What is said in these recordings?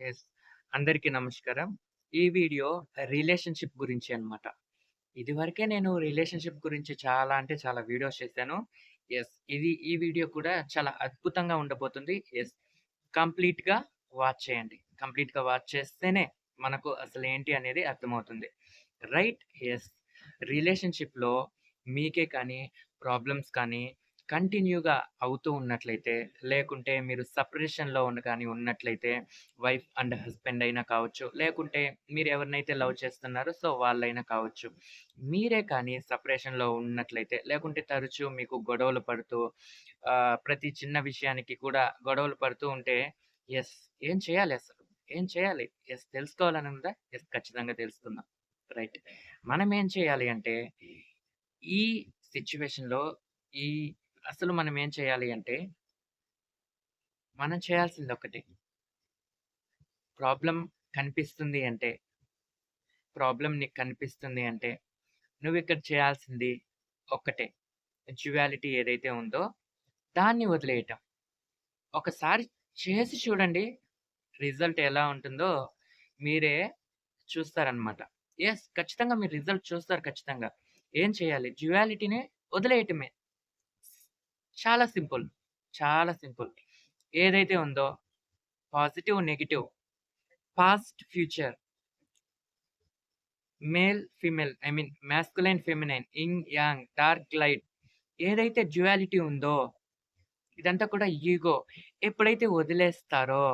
Yes అందరికీ నమస్కారం. ఈ వీడియో రిలేషన్‌షిప్ గురించి అనమాట ఇదివరకే నేను రిలేషన్‌షిప్ గురించి చాలా అంటే చాలా వీడియోస్ చేశాను. ఎస్ ఇది ఈ వీడియో కూడా చాలా అద్భుతంగా ఉండబోతుంది. ఎస్ కంప్లీట్‌గా వాచ్ చేయండి. కంప్లీట్‌గా వాచ్ చేస్తేనే మనకు అసలేంటి అనేది అర్థమవుతుంది. రైట్? ఎస్ రిలేషన్‌షిప్‌లో మీకే కానీ, ప్రాబ్లమ్స్ కానీ కంటిన్యూగా అవుతూ ఉన్నట్లయితే, లేకుంటే మీరు సపరేషన్లో ఉన్న కానీ ఉన్నట్లయితే, వైఫ్ అండ్ హస్బెండ్ అయినా కావచ్చు, లేకుంటే మీరు ఎవరినైతే లవ్ చేస్తున్నారో సో వాళ్ళైనా కావచ్చు. మీరే కానీ సపరేషన్లో ఉన్నట్లయితే, లేకుంటే తరచూ మీకు గొడవలు పడుతూ ప్రతి చిన్న విషయానికి కూడా గొడవలు పడుతూ ఉంటే, ఎస్ ఏం చేయాలి అసలు? ఏం చేయాలి? ఎస్ తెలుసుకోవాలని ఉందా? ఎస్ ఖచ్చితంగా తెలుసుకుందాం. రైట్. మనం ఏం చేయాలి అంటే, ఈ సిచ్యువేషన్లో ఈ అసలు మనం ఏం చేయాలి అంటే మనం చేయాల్సింది ఒకటి ప్రాబ్లం కనిపిస్తుంది అంటే ప్రాబ్లం నీకు కనిపిస్తుంది అంటే, నువ్వు ఇక్కడ చేయాల్సింది ఒక్కటే. జ్యువాలిటీ ఏదైతే ఉందో దాన్ని వదిలేయటం. ఒకసారి చేసి చూడండి. రిజల్ట్ ఎలా ఉంటుందో మీరే చూస్తారనమాట. ఎస్ ఖచ్చితంగా మీరు రిజల్ట్ చూస్తారు ఖచ్చితంగా. ఏం చేయాలి? డ్యుయాలిటీని వదిలేయటమే. చాలా సింపుల్. చాలా సింపుల్. ఏదైతే ఉందో positive, negative past, future male, female I mean masculine, feminine, yin yang, dark, light ఏదైతే జ్యువాలిటీ ఉందో ఇదంతా కూడా ఈగో. ఎప్పుడైతే వదిలేస్తారో,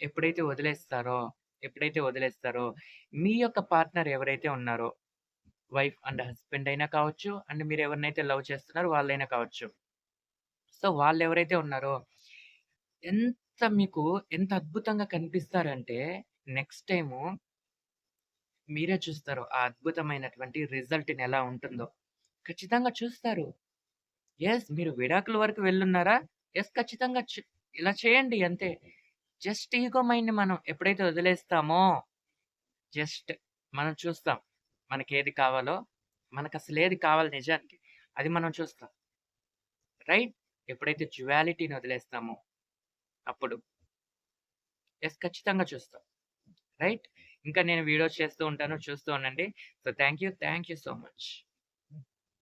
ఎప్పుడైతే వదిలేస్తారో, ఎప్పుడైతే వదిలేస్తారో మీ యొక్క పార్ట్నర్ ఎవరైతే ఉన్నారో వైఫ్ అండ్ హస్బెండ్ అయినా కావచ్చు, అండ్ మీరు ఎవరినైతే లవ్ చేస్తున్నారో వాళ్ళైనా కావచ్చు. సో వాళ్ళు ఎవరైతే ఉన్నారో ఎంత మీకు ఎంత అద్భుతంగా కనిపిస్తారంటే నెక్స్ట్ టైము మీరే చూస్తారు. ఆ అద్భుతమైనటువంటి రిజల్ట్‌ని ఎలా ఉంటుందో. ఖచ్చితంగా చూస్తారు. ఎస్ మీరు విడాకుల వరకు వెళ్ళున్నారా? ఎస్ ఖచ్చితంగా ఇలా చేయండి అంతే. జస్ట్ ఈగో మైండ్‌ని మనం ఎప్పుడైతే వదిలేస్తామో జస్ట్ మనం చూస్తాం. మనకి ఏది కావాలో, మనకు అసలు ఏది కావాలి నిజానికి అది మనం చూస్తాం. రైట్? ఎప్పుడైతే జ్యువాలిటీని వదిలేస్తామో అప్పుడు. ఎస్ ఖచ్చితంగా చూస్తాం. రైట్? ఇంకా నేను వీడియోస్ చేస్తూ ఉంటాను. చూస్తూ ఉండండి. So thank you. Thank you so much.